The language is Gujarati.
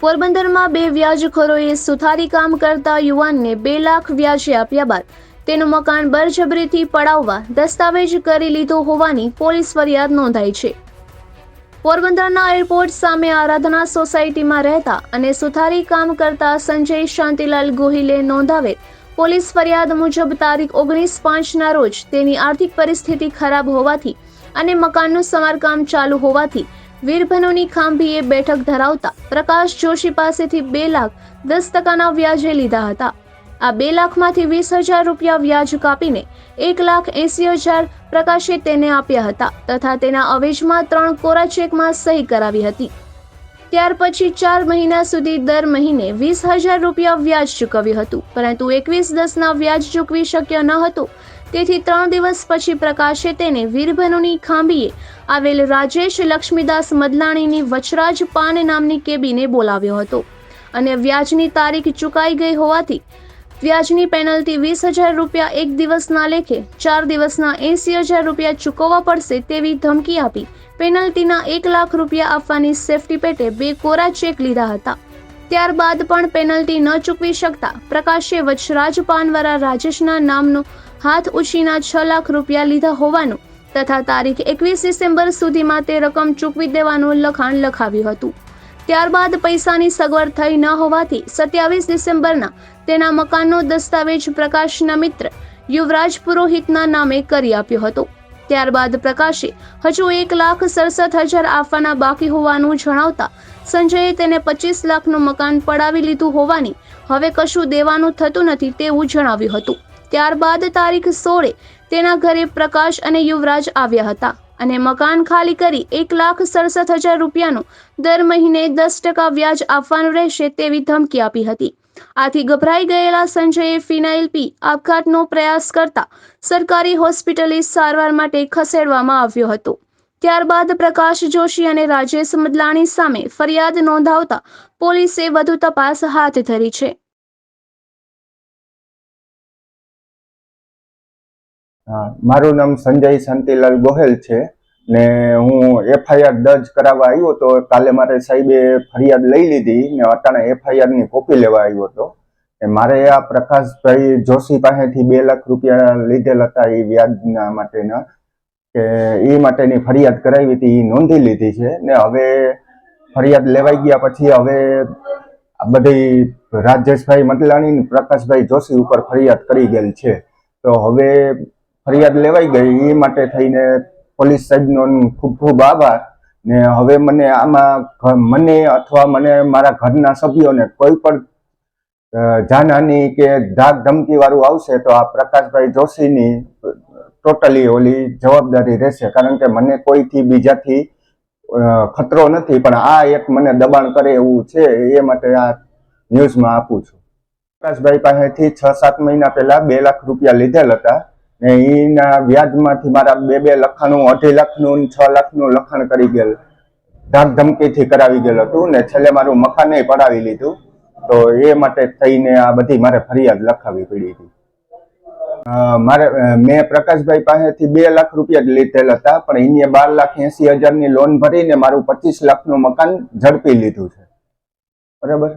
પોરબંદરમાં બે વ્યાજખોરોએ સુથારી કામ કરતા યુવાનને બે લાખ વ્યાજે આપ્યા બાદ તેનું મકાન બળજબરીથી પડાવવા દસ્તાવેજ કરી લીધો હોવાની પોલીસ ફરિયાદ નોંધાઈ છે. પોરબંદરના એરપોર્ટ સામે આરાધના સોસાયટીમાં રહેતા અને સુથારી કામ કરતા સંજય શાંતિલાલ ગોહિલે નોંધાવેલ પોલીસ ફરિયાદ મુજબ તારીખ ઓગણીસ પાંચના રોજ તેની આર્થિક પરિસ્થિતિ ખરાબ હોવાથી અને મકાનનું સમારકામ ચાલુ હોવાથી વીરભનોની ખાંભીએ બેઠક ધરાવતા પ્રકાશ જોશી પાસેથી બે લાખ દસ ટકાના વ્યાજે લીધા હતા. આ બે લાખમાંથી વીસ હજાર રૂપિયા વ્યાજ કાપીને એક લાખ એંસી હજાર પ્રકાશે તેને આપ્યા હતા તથા તેના અવેજમાં ત્રણ કોરા ચેકમાં સહી કરાવી હતી. ત્યાર પછી ચાર મહિના સુધી દર મહિને વીસ હજાર રૂપિયા વ્યાજ ચૂકવ્યું હતું, પરંતુ એકવીસ દસના વ્યાજ ચૂકવી શક્ય ન હતું તેથી ત્રણ દિવસ પછી પ્રકાશે તેને વીરભનુની ખાંભીએ. આવેલ રાજેશ લક્ષ્મીદાસ મદલાણીની વચરાજ પાન નામની કેબીને બોલાવ્યો હતો. અને વ્યાજની તારીખ ચૂકાઈ ગઈ હોવાથી વ્યાજની પેનલ્ટી વીસ હજાર રૂપિયા એક દિવસના લેખે, ચાર દિવસના એંસી હજાર રૂપિયા ચૂકવવા પડશે તેવી ધમકી આપી. પેનલ્ટીના એક લાખ રૂપિયા આપવાની સેફટી પેટે બે કોરા ચેક લીધા હતા. ત્યારબાદ પણ પેનલ્ટી ન ચૂકવી શકતા પ્રકાશે વચ્છરાજ પાનવરા રાજેશના નામનો હાથ ઉછીના છ લાખ રૂપિયા લીધા હોવાનું તથા તારીખ એકવીસ ડિસેમ્બર સુધીમાં તે રકમ ચૂકવી દેવાનું લખાણ લખાવ્યું હતું. ત્યારબાદ પૈસાની સગવડ થઈ ન હોવાથી સત્યાવીસ ડિસેમ્બરના તેના મકાનનો દસ્તાવેજ પ્રકાશના મિત્ર યુવરાજ પુરોહિતના નામે કરી આપ્યો હતો. ત્યારબાદ પ્રકાશે. હજુ એક લાખ સડસઠ હજાર આપવાના બાકી હોવાનું જણાવતા સંજયે તેને પચીસ લાખનું મકાન પડાવી લીધું હોવાની હવે કશું દેવાનું થતું નથી તેવું જણાવ્યું હતું. ત્યારબાદ તારીખ સોળે તેના ઘરે પ્રકાશ અને યુવરાજ આવ્યા હતા અને મકાન ખાલી કરી એક લાખ સડસઠ હજાર રૂપિયાનું દર મહિને દસ ટકા વ્યાજ આપવાનું રહેશે તેવી ધમકી આપી હતી. આથી ગભરાઈ ગયેલા સંજયે ફિનાઇલ પી આપઘાતનો પ્રયાસ કરતા સરકારી હોસ્પિટલે સારવાર માટે ખસેડવામાં આવ્યો હતો. ત્યારબાદ પ્રકાશ જોશી અને રાજેશ મદલાણી સામે ફરિયાદ નોંધાવતા પોલીસે વધુ તપાસ હાથ ધરી છે. મારું નામ સંજય શાંતિલાલ ગોહેલ છે. ને હું એફઆઈઆર દર્જ કરાવવા આવ્યો હતો કાલે મારે સાહેબે ફરિયાદ લઈ લીધી ને અટાણે એફઆઈઆરની કોપી લેવા આવ્યો હતો. મારે આ પ્રકાશભાઈ જોશી પાસેથી બે લાખ રૂપિયા લીધેલ હતા એ વ્યાજના માટેના. કે એ માટેની ફરિયાદ કરાવી હતી, એ નોંધી લીધી છે. ને હવે ફરિયાદ લેવાઈ ગયા પછી હવે બધી રાજેશભાઈ મતલાણી પ્રકાશભાઈ જોશી ઉપર ફરિયાદ કરી ગયેલ છે. તો હવે ફરિયાદ લેવાઈ ગઈ, એ માટે થઈને પોલીસ સાહેબનો ખૂબ ખૂબ આભાર. ને હવે મને આમાં મને અથવા મને મારા ઘરના સભ્યોને કોઈ પણ જાનહાની કે ધાક ધમકી વાળું આવશે તો આ પ્રકાશભાઈ જોશીની ટોટલી ઓલી જવાબદારી રહેશે. કારણ કે મને કોઈથી બીજાથી ખતરો નથી, પણ આ એક મને દબાણ કરે એવું છે એ માટે આ ન્યૂઝમાં આપું છું. પ્રકાશભાઈ પાસેથી છ સાત મહિના પહેલા બે લાખ રૂપિયા લીધેલ હતા. ને એના વ્યાજમાંથી મારા બે બે લખાણું, અઢી લાખનું છ લાખનું લખાણ કરી ગયેલ. ધાક ધમકીથી કરાવી ગયેલ હતું ને છેલ્લે મારું મકાને પડાવી લીધું. તો એ માટે થઈને આ બધી મારે ફરિયાદ લખાવી પડી હતી. મારે મેં પ્રકાશભાઈ પાસેથી બે લાખ રૂપિયા જ લીધેલ હતા, પણ એને બાર લાખ એસી હજારની લોન ભરીને મારું પચીસ લાખનું મકાન ઝડપી લીધું છે. બરાબર?